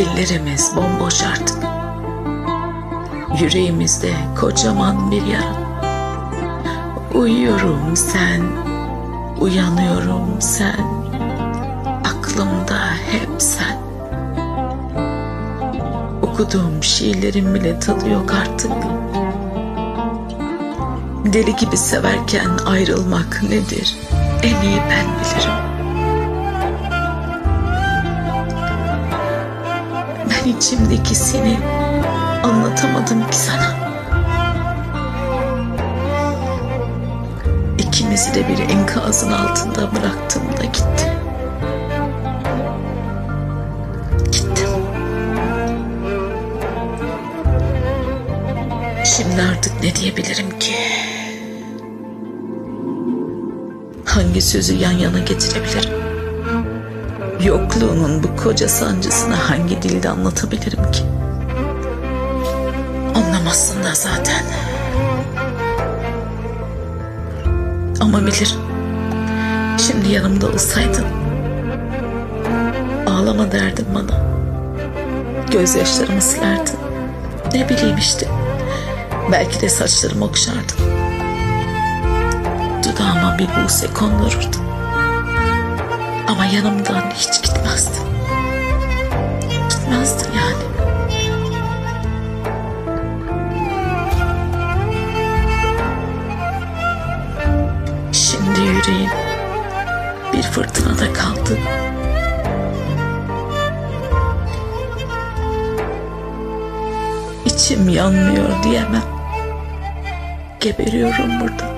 Ellerimiz bomboş artık. Yüreğimizde kocaman bir yara. Uyuyorum sen, uyanıyorum sen. Aklımda hep sen. Okuduğum şiirlerin bile tadı yok artık. Deli gibi severken ayrılmak nedir? En iyi ben bilirim. İçimdeki seni anlatamadım ki sana. İkimizi de bir enkazın altında bıraktım da gittim. Gittim. Şimdi artık ne diyebilirim ki? Hangi sözü yan yana getirebilirim? Yokluğunun bu koca sancısını hangi dilde anlatabilirim ki? Anlamazsın da zaten. Ama bilir. Şimdi yanımda olsaydın. Ağlama derdin bana. Gözyaşlarımı silerdin. Ne bileyim işte. Belki de saçlarımı okşardın. Dudağıma bir buse kondururdun. Ama yanımdan hiç gitmezdin. Gitmezdin yani. Şimdi yüreğim bir fırtınada kaldı. İçim yanmıyor diyemem. Geberiyorum burada.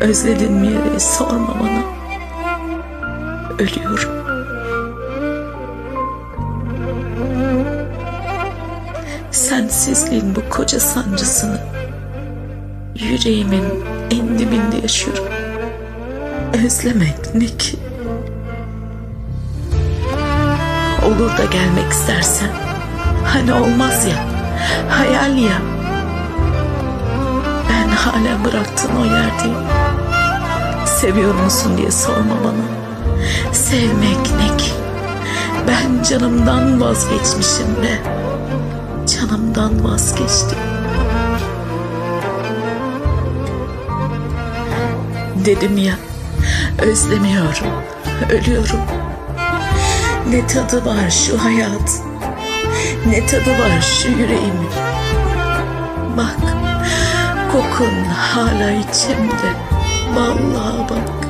Özledin mi sorma bana. Ölüyorum. Sensizliğin bu koca sancısını yüreğimin en dibinde yaşıyorum. Özlemek ne ki? Olur da gelmek istersen. Hani olmaz ya. Hayal ya. Ben hala bıraktığın o yerdeyim. Seviyor musun diye sorma bana. Sevmek ne ki? Ben canımdan vazgeçmişim be. Canımdan vazgeçtim. Dedim ya, özlemiyorum, ölüyorum. Ne tadı var şu hayat, ne tadı var şu yüreğimin. Bak, kokun hala içimde, vallahi bak.